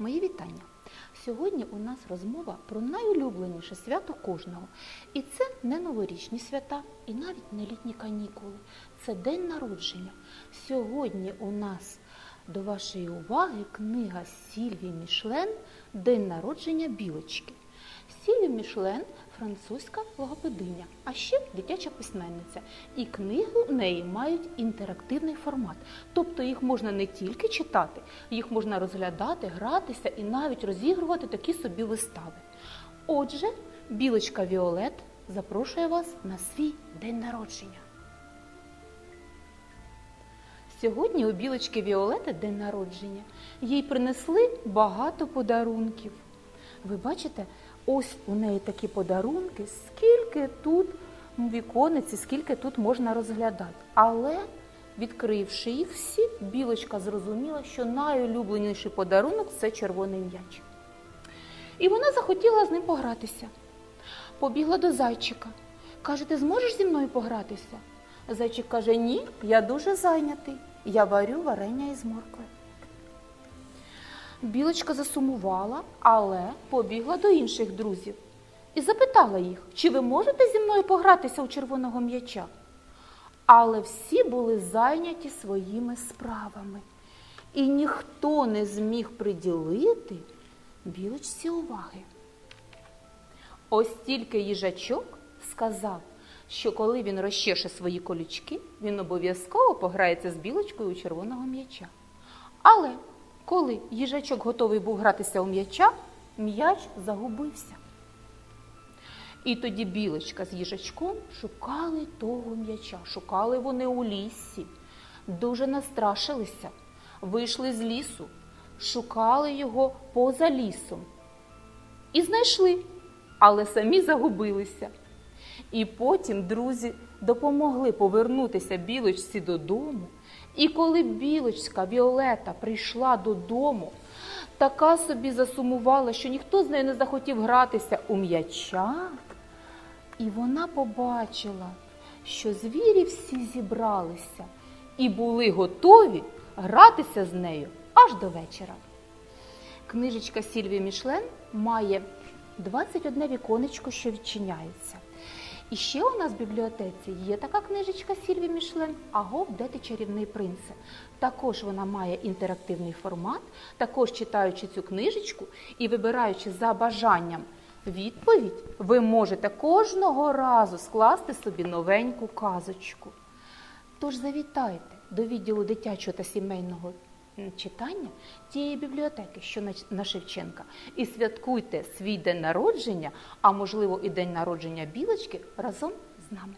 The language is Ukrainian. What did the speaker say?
Мої вітання. Сьогодні у нас розмова про найулюбленіше свято кожного. І це не новорічні свята, і навіть не літні канікули. Це день народження. Сьогодні у нас до вашої уваги книга Сільвії Мішлен День народження білочки. Сільві Мішлен французька логопединя, а ще дитяча письменниця. І книги в неї мають інтерактивний формат. Тобто їх можна не тільки читати, їх можна розглядати, гратися і навіть розігрувати такі собі вистави. Отже, білочка Віолет запрошує вас на свій день народження. Сьогодні у білочки Віолети день народження. Їй принесли багато подарунків. Ви бачите, ось у неї такі подарунки, скільки тут віконець, скільки тут можна розглядати. Але, відкривши їх всі, білочка зрозуміла, що найулюбленіший подарунок це червоний м'яч. І вона захотіла з ним погратися. Побігла до зайчика. Каже, ти зможеш зі мною погратися? Зайчик каже, ні, я дуже зайнятий. Я варю варення із моркви. Білочка засумувала, але побігла до інших друзів і запитала їх, чи ви можете зі мною погратися у червоного м'яча. Але всі були зайняті своїми справами, і ніхто не зміг приділити білочці уваги. Ось тільки їжачок сказав, що коли він розчеше свої колючки, він обов'язково пограється з білочкою у червоного м'яча. Але коли їжачок готовий був гратися у м'яча, м'яч загубився. І тоді білочка з їжачком шукали того м'яча, шукали вони у лісі, дуже настрашилися, вийшли з лісу, шукали його поза лісом і знайшли, але самі загубилися. І потім друзі допомогли повернутися білочці додому. І коли білочка Віолета прийшла додому, така собі засумувала, що ніхто з нею не захотів гратися у м'яча. І вона побачила, що звірі всі зібралися і були готові гратися з нею аж до вечора. Книжечка Сільвії Мішлен має 21 віконечко, що відчиняється. І ще у нас в бібліотеці є така книжечка Сільві Мішлен Агов, де ти чарівний принце. Також вона має інтерактивний формат. Також читаючи цю книжечку і вибираючи за бажанням відповідь, ви можете кожного разу скласти собі новеньку казочку. Тож завітайте до відділу дитячого та сімейного читання тієї бібліотеки, що на- Шевченка, і святкуйте свій день народження, а можливо і день народження білочки разом з нами.